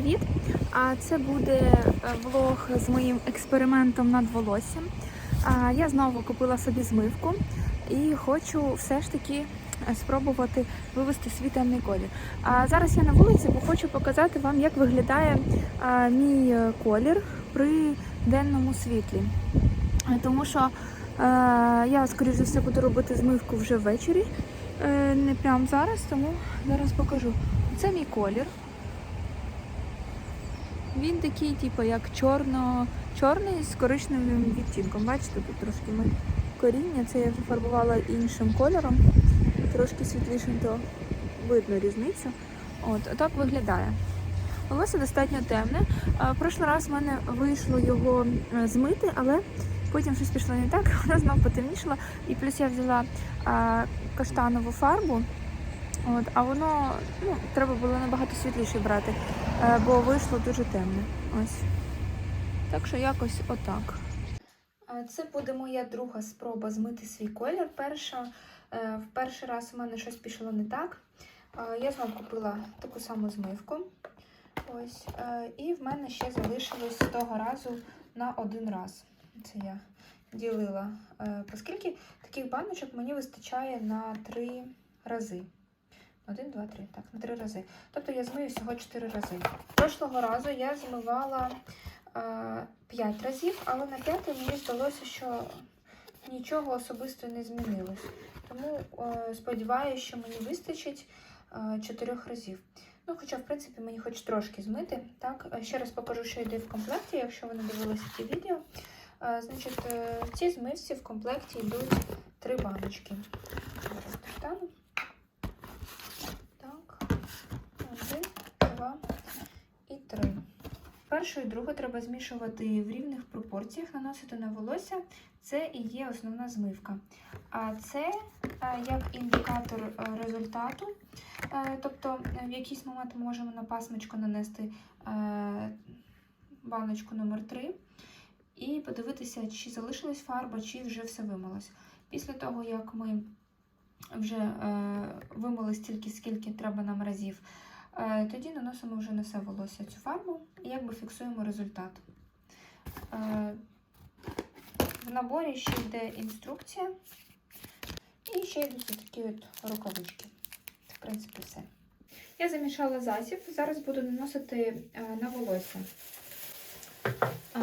привіт! Це буде е, влог з моїм експериментом над волоссям. Я знову купила собі змивку і хочу все ж таки е, спробувати вивести свій темний колір. А зараз я на вулиці, бо хочу показати вам, як виглядає мій е, колір при денному світлі. Тому що я, скоріш за все, буду робити змивку вже ввечері, не прямо зараз, тому зараз покажу. Це мій колір. Він такий, типу, як чорно, чорний з коричневим відтінком. Бачите, тут трошки ми коріння. Це я пофарбувала іншим кольором, трошки світлішим, то видно різницю. От, отак виглядає. Волосся достатньо темне. Прошлий раз в мене вийшло його е, змити, але потім щось пішло не так, воно знов потемнішало. І плюс я взяла каштанову фарбу. От, а воно ну, треба було набагато світліше брати, бо вийшло дуже темне. Ось. Так що якось отак. Це буде моя друга спроба змити свій колір. Перша, е, в перший раз у мене щось пішло не так. Е, Я знову купила таку саму змивку. Ось. е, І в мене ще залишилось того разу на один раз. Це я ділила. Е, Оскільки таких баночок мені вистачає на три рази. Один, два, три. Так, на три рази. Тобто я змию всього чотири рази. Прошлого разу я змивала е, п'ять разів, але на п'ятий мені здалося, що нічого особисто не змінилось. Тому е, сподіваюся, що мені вистачить е, чотирьох разів. Ну, хоча, в принципі, мені хоч трошки змити. Так, Е, ще раз покажу, що йде в комплекті, якщо ви не дивилися ті відео. Е, значить, в цій змивці в комплекті йдуть три баночки. Достану. Так, один, два і три. Першу і другу треба змішувати в рівних пропорціях, наносити на волосся. Це і є основна змивка. А це е, як індикатор е, результату. Е, Тобто в якийсь момент ми можемо на пасмочку нанести баночку номер 3 і подивитися, чи залишилась фарба, чи вже все вимилось. Після того, як ми вже вимили стільки, скільки треба нам разів, тоді наносимо вже на все волосся цю фарбу і якби фіксуємо результат. Е, в наборі ще йде інструкція, і ще йдуть такі от рукавички. В принципі, все. Я замішала засіб, зараз буду наносити е, на волосся.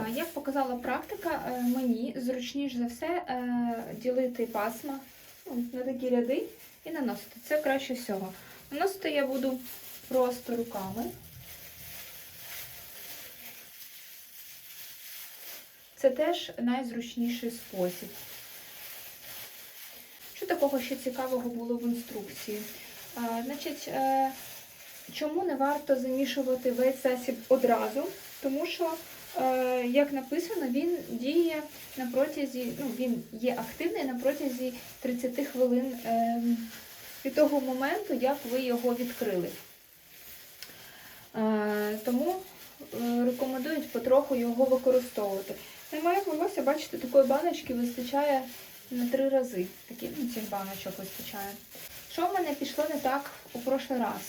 Як показала практика, е, мені зручніше за все е, ділити пасма ну, на такі ряди і наносити. Це краще всього. Наносити я буду просто руками. Це теж найзручніший спосіб. Що такого ще цікавого було в інструкції? А, значить, е, чому не варто замішувати весь засіб одразу? Тому що, е, як написано, він діє на протязі, ну, він є активний на протязі 30 хвилин е, від того моменту, як ви його відкрили. Е, тому е, рекомендують потроху його використовувати. Немає волосся, бачите, такої баночки вистачає на три рази. Такі, ну, цих баночок вистачає. Що в мене пішло не так у прошлий раз?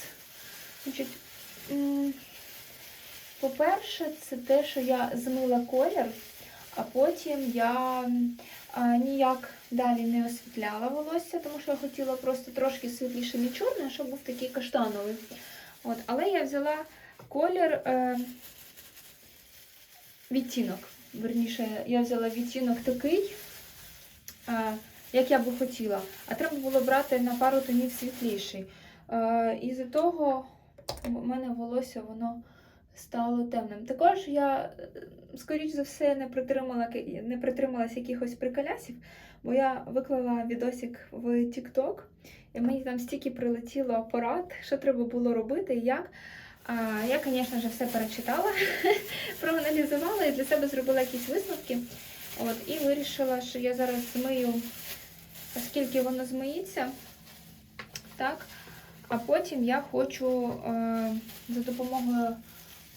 По-перше, це те, що я змила колір, а потім я ніяк далі не освітляла волосся, тому що я хотіла просто трошки світліше не чорне, щоб був такий каштановий. От, але я взяла колір е, відтінок. Верніше, я взяла відтінок такий, е, як я би хотіла. А треба було брати на пару тонів світліший. Е, і з-за того у мене волосся воно стало темним. Також я, е, скоріш за все, не притримала, не притрималась якихось приколясів, бо я виклала відосик в TikTok, і мені там стільки прилетіло апарат, що треба було робити і як. А, Я, звісно ж, все перечитала, проаналізувала і для себе зробила якісь висновки. От, І вирішила, що я зараз змию, оскільки воно змиється. Так. А потім я хочу е, за допомогою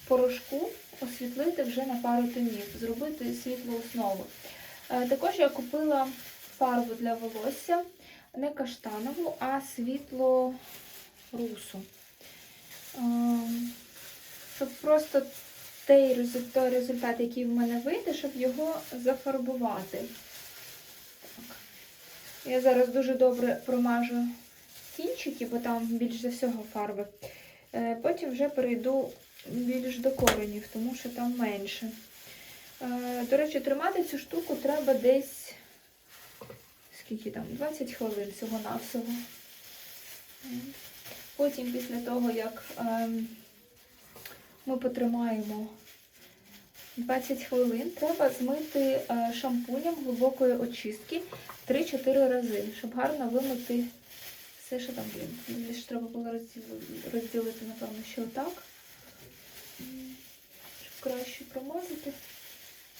порошку освітлити вже на пару тонів, зробити світлу основу. Е, також я купила фарбу для волосся, не каштанову, а світло русу. Ем, щоб просто той результат, який в мене вийде, щоб його зафарбувати. Я зараз дуже добре промажу кінчики, бо там більш за всього фарби. Е, Потім вже перейду більш до коренів, тому що там менше. Е, До речі, тримати цю штуку треба десь скільки там, 20 хвилин всього-навсього. Потім, після того, як ем, ми потримаємо 20 хвилин, треба змити е, шампунем глибокої очистки 3-4 рази, щоб гарно вимити все, що там є. Треба було розділити, напевно, що отак. Щоб краще промазати.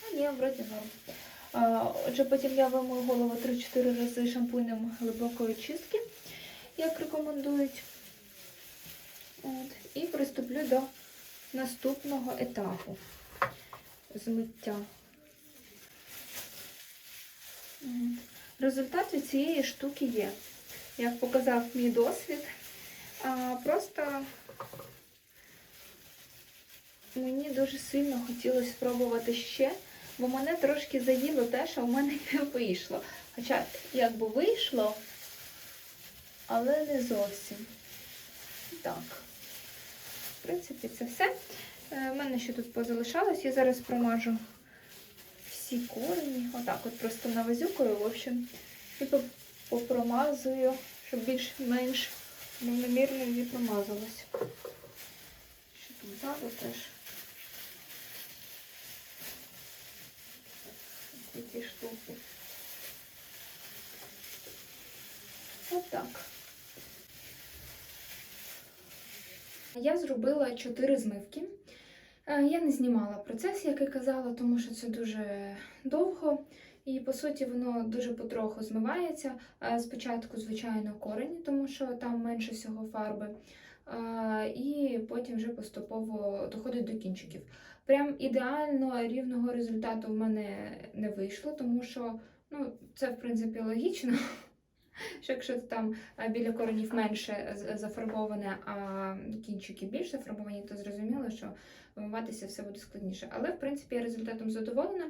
А ні, вроді норм. Отже, потім я вимою голову 3-4 рази шампунем глибокої чистки, як рекомендують. От. І приступлю до наступного етапу змиття. Результат від цієї штуки є. Як показав мій досвід, просто мені дуже сильно хотілося спробувати ще, бо мене трошки заїло те, що в мене не вийшло. Хоча якби вийшло, але не зовсім. Так. В принципі, це все. Е, У мене ще тут позалишалось. Я зараз промажу всі корені. Отак от просто навазюкою, в общем, і попромазую, щоб більш-менш рівномірно її промазалось. Що тут ззаду теж. Ось ці штуки. Отак. Я зробила чотири змивки. Е, Я не знімала процес, як і казала, тому що це дуже довго. І по суті воно дуже потроху змивається. Е, Спочатку, звичайно, корені, тому що там менше всього фарби. Е, І потім вже поступово доходить до кінчиків. Прям ідеально рівного результату в мене не вийшло, тому що ну, це в принципі логічно. Що якщо там е, біля коренів менше зафарбоване, а кінчики більш зафарбовані, то зрозуміло, що вимиватися все буде складніше. Але, в принципі, я результатом задоволена.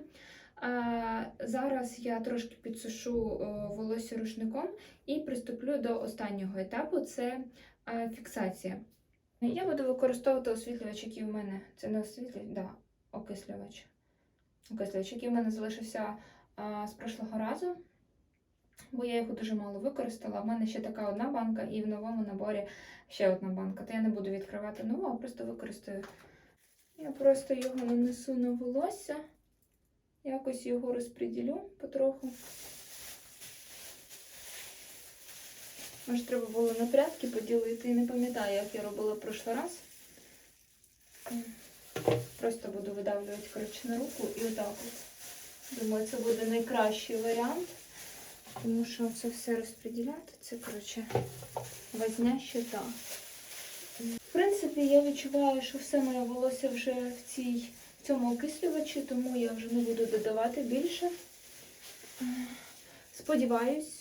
Е, Зараз я трошки підсушу е, волосся рушником і приступлю до останнього етапу це фіксація. Я буду використовувати освітлювач, який у мене це не освітлювач, да, окислювач. Окислювач, який у мене залишився е, з прошлого разу бо я його дуже мало використала. У мене ще така одна банка, і в новому наборі ще одна банка. То я не буду відкривати нову, а просто використаю. Я просто його нанесу на волосся, якось його розподілю потроху. Може, треба було на прядки поділити, не пам'ятаю, як я робила в прошлий раз. Просто буду видавлювати коротше, на руку і отак от. Думаю, це буде найкращий варіант. Тому що це все розподіляти, це, коротше, возня щита. В принципі, я відчуваю, що все моє волосся вже в, цій, в цьому окислювачі, тому я вже не буду додавати більше. Сподіваюсь,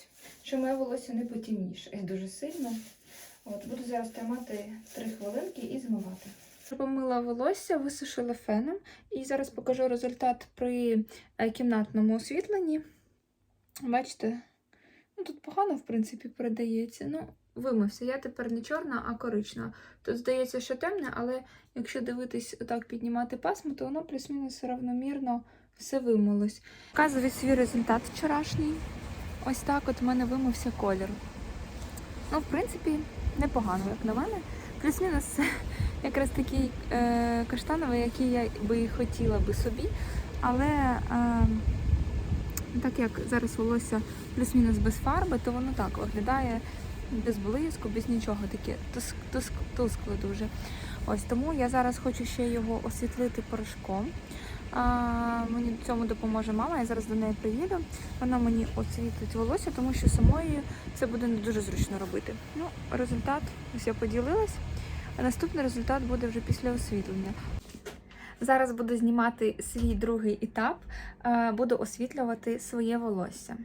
що моє волосся не потемніше дуже сильно. От, буду зараз тримати 3 хвилинки і змивати. Помила волосся, висушила феном і зараз покажу результат при е, кімнатному освітленні. Бачите, ну тут погано, в принципі, передається. Ну, вимився. Я тепер не чорна, а коричнева. Тут здається, що темне, але якщо дивитись отак піднімати пасмо, то воно плюс-мінус равномірно все вимилось. Показую свій результат вчорашній. Ось так от в мене вимився колір. Ну, в принципі, непогано, як на мене. Плюс-мінус якраз такий е, каштановий, який я би хотіла би собі. Але е, так як зараз волосся плюс-мінус без фарби, то воно так виглядає без блиску, без нічого таке туск, туск, тускло дуже. Ось тому я зараз хочу ще його освітлити порошком. Мені в цьому допоможе мама. Я зараз до неї приїду. Вона мені освітлить волосся, тому що самої це буде не дуже зручно робити. Ну, результат ось я поділилась. А наступний результат буде вже після освітлення. Зараз буду знімати свій другий етап, е, буду освітлювати своє волосся.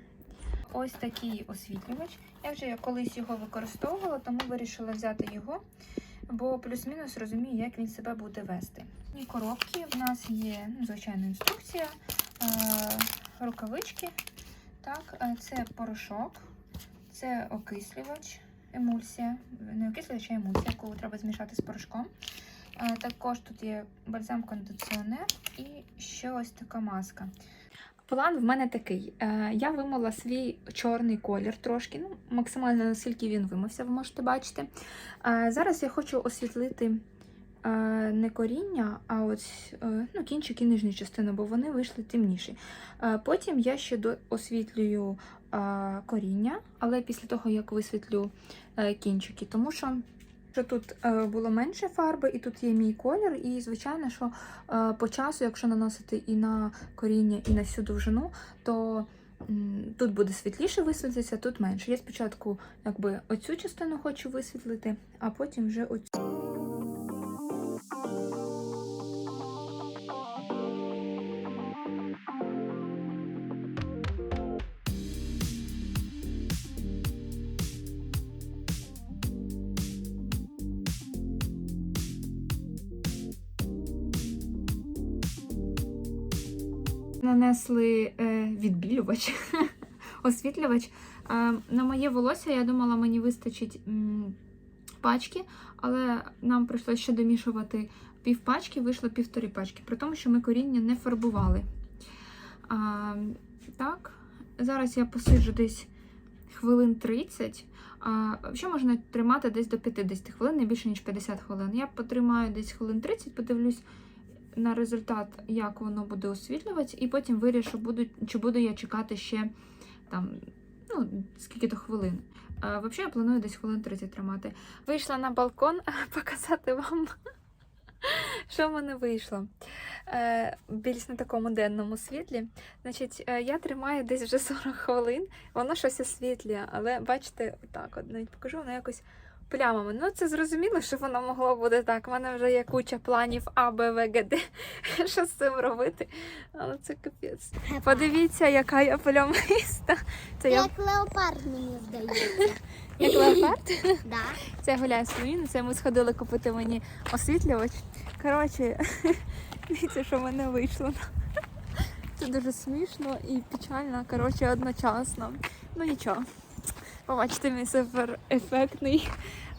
Ось такий освітлювач. Я вже колись його використовувала, тому вирішила взяти його. Бо плюс-мінус розумію, як він себе буде вести. І коробки в нас є ну, звичайна інструкція, е, рукавички. Так, е, це порошок, це окислювач, емульсія, не окислювач, а емульсія, яку треба змішати з порошком. Е, Також тут є бальзам-кондиціонер і ще ось така маска. План в мене такий. Е, Я вимила свій чорний колір трошки, ну, максимально наскільки він вимився, ви можете бачити. Е, Зараз я хочу освітлити е, не коріння, а ось ну, кінчик і нижню частину, бо вони вийшли темніші. Потім я ще освітлюю коріння, але після того, як висвітлю кінчики, тому що що тут е, було менше фарби, і тут є мій колір. І, звичайно, що е, по часу, якщо наносити і на коріння, і на всю довжину, то тут буде світліше висвітлитися, тут менше. Я спочатку якби оцю частину хочу висвітлити, а потім вже оцю. Нанесли е, відбілювач, освітлювач. Е, на моє волосся я думала, мені вистачить пачки, але нам прийшлося ще домішувати пів пачки, вийшло півтори пачки, при тому, що ми коріння не фарбували. А, так, зараз я посиджу десь хвилин 30. А, взагалі можна тримати десь до 50 хвилин, не більше ніж 50 хвилин. Я потримаю десь хвилин 30, подивлюсь на результат, як воно буде освітлювати, і потім вирішу, буду, чи буду я чекати ще там, ну, скільки-то хвилин. А, взагалі, я планую десь хвилин 30 тримати. Вийшла на балкон показати вам, що в мене вийшло. Е, більш на такому денному світлі. Значить, е, я тримаю десь вже 40 хвилин, воно щось освітлює, але бачите, отак, от навіть покажу, воно якось плямами. Ну, це зрозуміло, що воно могло бути так. У мене вже є куча планів А, Б, В, Г, Д. Що з цим робити? Але це капець. Подивіться, яка я плямиста. Це я Як леопард, мені здається. як леопард. Да. Це я гуляю своїм, це ми сходили купити мені освітлювач. Коротше, дивіться, що в мене вийшло. Це дуже смішно і печально, коротше, одночасно. Ну нічого. Побачите, мій супер ефектний.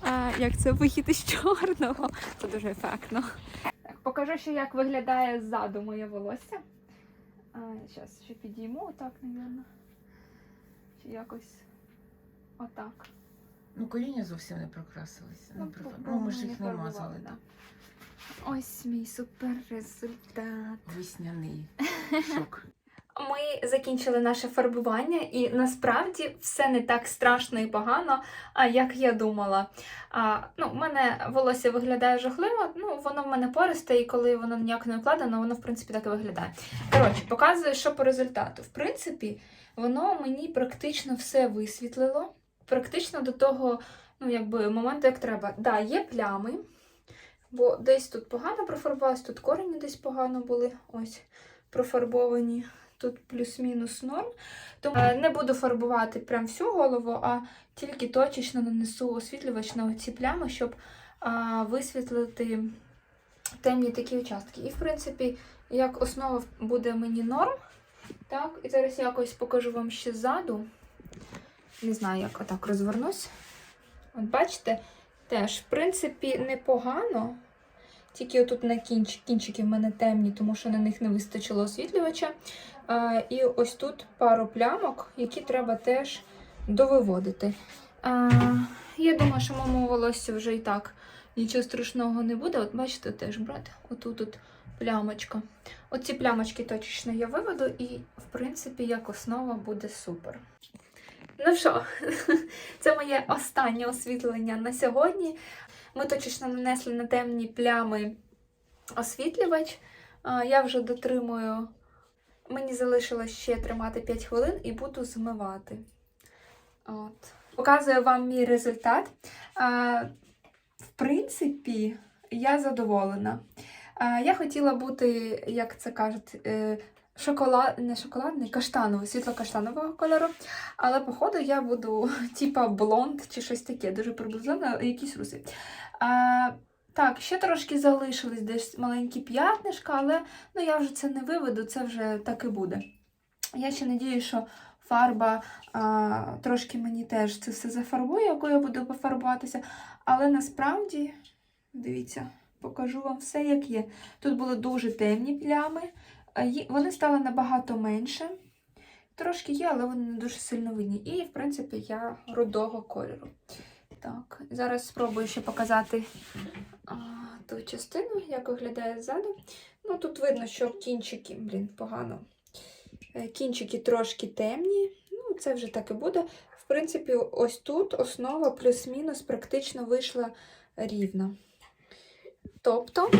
А, як це вихід із чорного. Це дуже ефектно. Так, покажу ще, як виглядає ззаду моє волосся. Зараз ще підійму отак, мабуть. Чи якось отак. Ну, коріння зовсім не прокрасилися. Не профар... Ну, ми ж їх не не фарбували, мазали. да. Ось мій супер результат. Весняний шок. Ми закінчили наше фарбування, і насправді все не так страшно і погано, як я думала. А, ну, в мене волосся виглядає жахливо, ну, воно в мене пористе, і коли воно ніяк не укладено, воно в принципі так і виглядає. Коротше, показую, що по результату. В принципі, воно мені практично все висвітлило. Практично до того, ну, якби моменту, як треба. Да, є плями, бо десь тут погано профарбувалось, тут корені десь погано були. Ось профарбовані. Тут плюс-мінус норм. Тому е, не буду фарбувати прям всю голову, а тільки точечно нанесу освітлювач на ці плями, щоб висвітлити темні такі участки. І, в принципі, як основа буде мені норм. Так, і зараз якось покажу вам ще ззаду. Не знаю, як отак розвернусь. От бачите, теж, в принципі, непогано. Тільки отут на кінч, кінчики в мене темні, тому що на них не вистачило освітлювача. А, і ось тут пару плямок, які треба теж довиводити. А, я думаю, що моєму волосся вже і так нічого страшного не буде. От бачите, теж брат, отут от плямочка. Оці плямочки точечно я виведу, і, в принципі, як основа буде супер. Ну що, це моє останнє освітлення на сьогодні. Ми точечно нанесли на темні плями освітлювач. Я вже дотримую. Мені залишилось ще тримати 5 хвилин і буду змивати. От. Показую вам мій результат. В принципі, я задоволена. Я хотіла бути, як це кажуть, е, Шоколад, не шоколадний, каштановий, світло-каштанового кольору. Але, походу, я буду типа блонд чи щось таке, дуже приблизно, якісь руси. А, так, ще трошки залишились десь маленькі п'ятнишка, але ну, я вже це не виведу, це вже так і буде. Я ще надію, що фарба а, трошки мені теж це все зафарбує, якою я буду пофарбуватися. Але насправді, дивіться, покажу вам все, як є. Тут були дуже темні плями, вони стали набагато менше. Трошки є, але вони не дуже сильно видні. І, в принципі, я рудого кольору. Так, зараз спробую ще показати а, ту частину, як виглядає ззаду. Ну, тут видно, що кінчики, блін, погано. Е, Кінчики трошки темні. Ну, це вже так і буде. В принципі, ось тут основа плюс-мінус практично вийшла рівна. Тобто,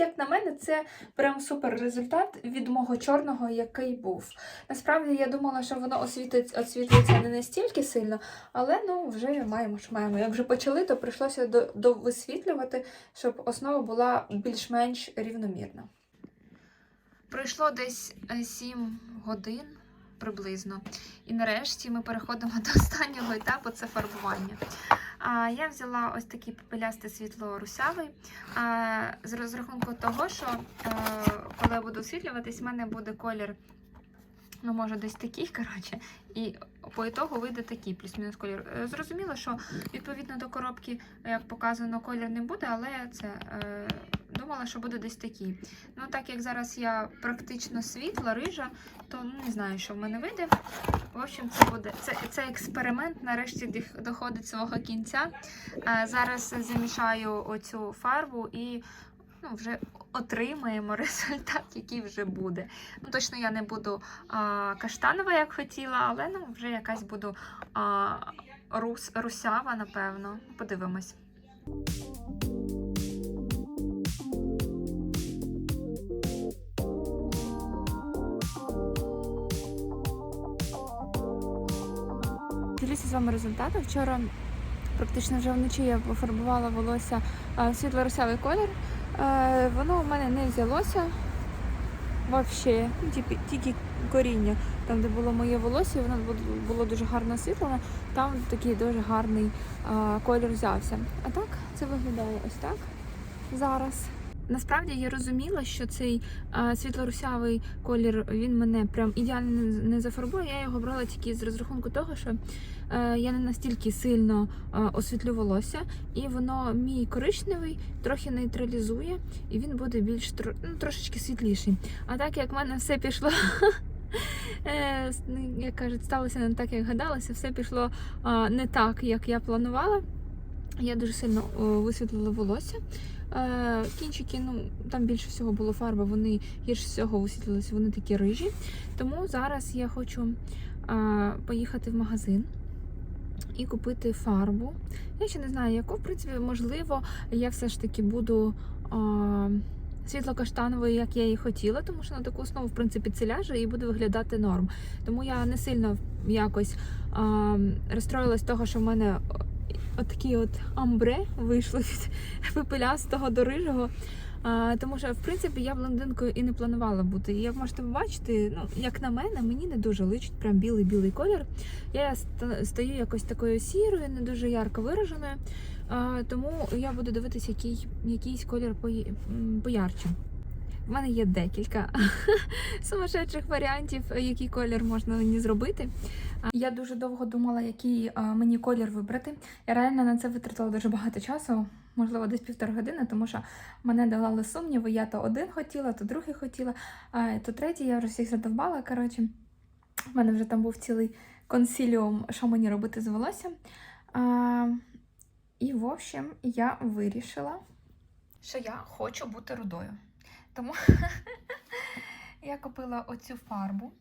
як на мене, це прям супер результат від мого чорного, який був. Насправді я думала, що воно освітить, освітлиться не настільки сильно, але ну вже маємо, що маємо. Як вже почали, то прийшлося до, довисвітлювати, щоб основа була більш-менш рівномірна. Пройшло десь 7 годин приблизно. І нарешті ми переходимо до останнього етапу це фарбування. Я взяла ось такий попелястий світло русявий. З розрахунку того, що е, коли я буду освітлюватись, в мене буде колір, ну, може, десь такий, коротше, і по ітогу вийде такий плюс-мінус колір. Е, Зрозуміло, що відповідно до коробки, як показано, колір не буде, але це е, думала, що буде десь такий. Ну, так як зараз я практично світла, рижа, то ну, не знаю, що в мене вийде. В общем, це буде це, це експеримент. Нарешті доходить свого кінця. Е, зараз замішаю оцю фарбу і ну, вже отримаємо результат, який вже буде. Ну, точно я не буду а, каштанова, як хотіла, але ну, вже якась буду а, рус, русява, напевно. Подивимось. Ділюся з вами результатом. Вчора практично вже вночі я пофарбувала волосся світло-русявий колір. Е, воно у мене не взялося взагалі, ну, тільки, коріння, там, де було моє волосся, воно було, дуже гарно освітлене, там такий дуже гарний а, колір взявся. А так це виглядає ось так зараз. Насправді я розуміла, що цей світло-русявий колір він мене прям ідеально не- зафарбує. Я його брала тільки з розрахунку того, що е, я не настільки сильно е, освітлю волосся, і воно мій коричневий трохи нейтралізує, і він буде більш ну, трошечки світліший. А так як в мене все пішло. е, ну, Як кажуть, сталося не так, як гадалося, все пішло не так, як я планувала. Я дуже сильно висвітлила волосся. Е, кінчики, ну там більше всього було фарби, вони гірше всього висвітлилися, вони такі рижі. Тому зараз я хочу е, поїхати в магазин і купити фарбу. Я ще не знаю, яку, в принципі, можливо, я все ж таки буду. е, Світло-каштановою, як я і хотіла, тому що на таку основу, в принципі, це ляже і буде виглядати норм. Тому я не сильно якось а, розстроїлась того, що в мене отакі от амбре вийшло від пепелястого до рижого. А, тому що, в принципі, я блондинкою і не планувала бути. І як можете побачити, ну, як на мене, мені не дуже личить прям білий-білий колір. Я ста- стою якось такою сірою, не дуже ярко вираженою. А, тому я буду дивитися, який, якийсь колір поярче. В мене є декілька сумасшедших варіантів, який колір можна мені зробити. Я дуже довго думала, який мені колір вибрати. Я реально на це витратила дуже багато часу, можливо, десь півтори години, тому що мене давали сумніви. Я то один хотіла, то другий хотіла, а то третій, я вже всіх задовбала. Коротше, в мене вже там був цілий консіліум, що мені робити з волоссям. І, в общем, я вирішила, що я хочу бути рудою. Тому я купила оцю фарбу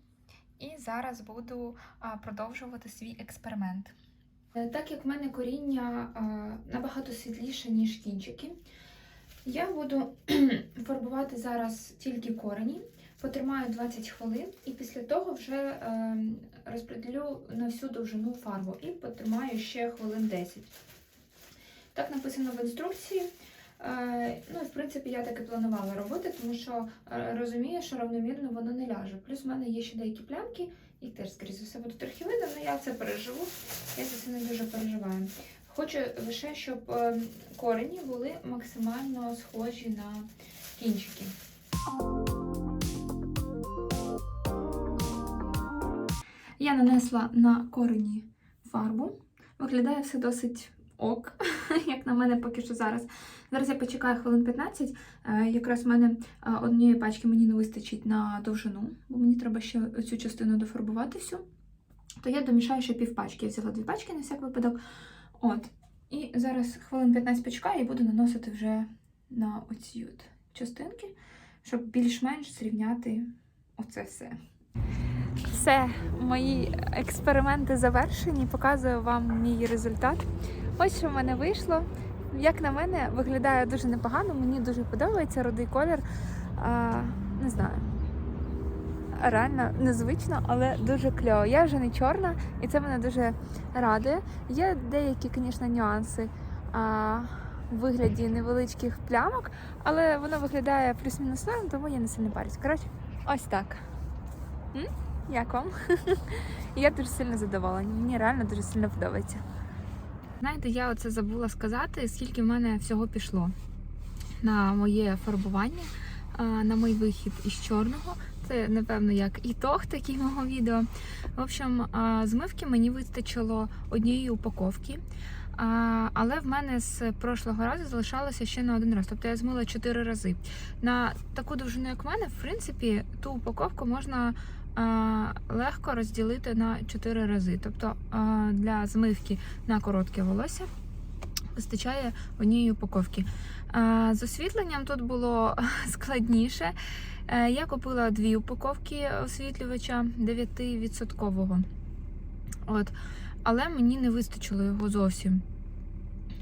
і зараз буду продовжувати свій експеримент. Е, Так як в мене коріння набагато світліше, ніж кінчики, я буду фарбувати зараз тільки корені, потримаю 20 хвилин і після того вже е, розподілю на всю довжину фарбу і потримаю ще хвилин 10. Так написано в інструкції. Е, ну, в принципі, я так і планувала робити, тому що е, розумію, що равномірно воно не ляже. Плюс в мене є ще деякі плямки, їх теж, скоріше все, буде трохи видно, але я це переживу. Я за це не дуже переживаю. Хочу лише, щоб е, корені були максимально схожі на кінчики. Я нанесла на корені фарбу. Виглядає все досить ок, як на мене поки що зараз. Зараз я почекаю хвилин 15. Е, Якраз в мене е, однієї пачки мені не вистачить на довжину, бо мені треба ще цю частину дофарбувати всю. То я домішаю ще півпачки. Я взяла дві пачки на всяк випадок. От. І зараз хвилин 15 почекаю і буду наносити вже на оці от частинки, щоб більш-менш зрівняти оце все. Все, мої експерименти завершені. Показую вам мій результат. Ось що в мене вийшло. Як на мене, виглядає дуже непогано. Мені дуже подобається рудий колір. А, не знаю. Реально незвично, але дуже кльово. Я вже не чорна, і це мене дуже радує. Є деякі, звісно, нюанси а, в вигляді невеличких плямок, але воно виглядає плюс-мінус норм, тому я не сильно парюсь. Коротше, ось так. М? Як вам? я дуже сильно задоволена. Мені реально дуже сильно подобається. Знаєте, я оце забула сказати, скільки в мене всього пішло на моє фарбування, на мій вихід із чорного. Це, напевно, як ітог такий мого відео. В общем, змивки мені вистачило однієї упаковки. Але в мене з прошлого разу залишалося ще на один раз. Тобто я змила 4 рази. На таку довжину, як в мене, в принципі, ту упаковку можна легко розділити на 4 рази. Тобто для змивки на коротке волосся вистачає однієї упаковки. З освітленням тут було складніше. Е, Я купила дві упаковки освітлювача 9%. От. Але мені не вистачило його зовсім.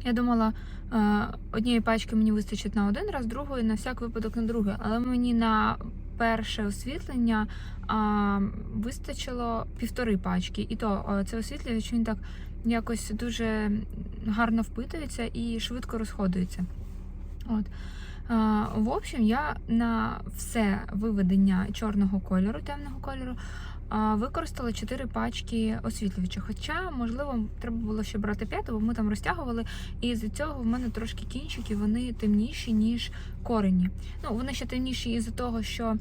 Я думала, е, однієї пачки мені вистачить на один раз, другої на всяк випадок на другий. Але мені на перше освітлення а, вистачило півтори пачки. І то е, це освітлювач він так якось дуже гарно впитується і швидко розходується. От. В общем, я на все виведення чорного кольору, темного кольору, використала 4 пачки освітлювача. Хоча, можливо, треба було ще брати 5, бо ми там розтягували, і з цього в мене трошки кінчики, вони темніші, ніж корені. Ну, вони ще темніші із-за того, що,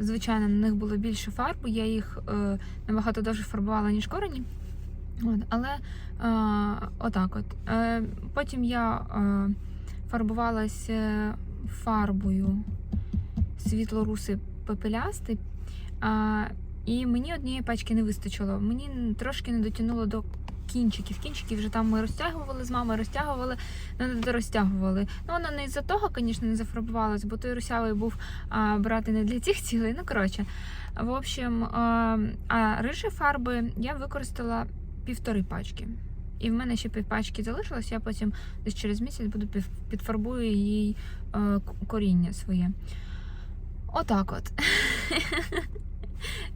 звичайно, на них було більше фарби, я їх е, набагато довше фарбувала, ніж корені. От, але отак от. Е, Потім я. е, фарбувалася фарбою світло-русий пепелястий. А, і мені однієї пачки не вистачило. Мені трошки не дотягнуло до кінчиків. Кінчики вже там ми розтягували з мамою, розтягували, ну не розтягували. Ну, воно не із-за того, звісно, не зафарбувалось, бо той русявий був а, брати не для цих цілей. Ну, коротше. В общем, а, а рижі фарби я використала півтори пачки. І в мене ще півпачки залишилось, я потім десь через місяць буду підфарбую їй е, коріння своє. Отак от.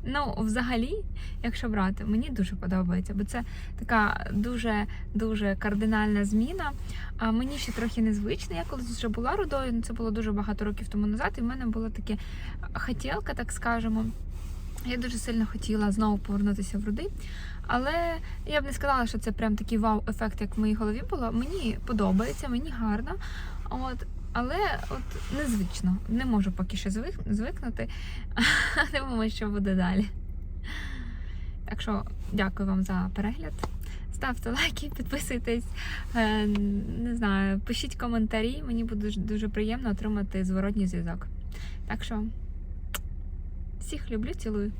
ну, взагалі, якщо брати, мені дуже подобається, бо це така дуже-дуже кардинальна зміна. А мені ще трохи незвично. Я колись вже була рудою, ну, це було дуже багато років тому назад, і в мене була таке хотілка, так скажемо. Я дуже сильно хотіла знову повернутися в руди. Але я б не сказала, що це прям такий вау-ефект, як в моїй голові було. Мені подобається, мені гарно. От, але от незвично. Не можу поки що звик, звикнути. Дивимося, що буде далі. Так що дякую вам за перегляд. Ставте лайки, підписуйтесь. Е, Не знаю, пишіть коментарі. Мені буде дуже приємно отримати зворотній зв'язок. Так що всіх люблю, цілую.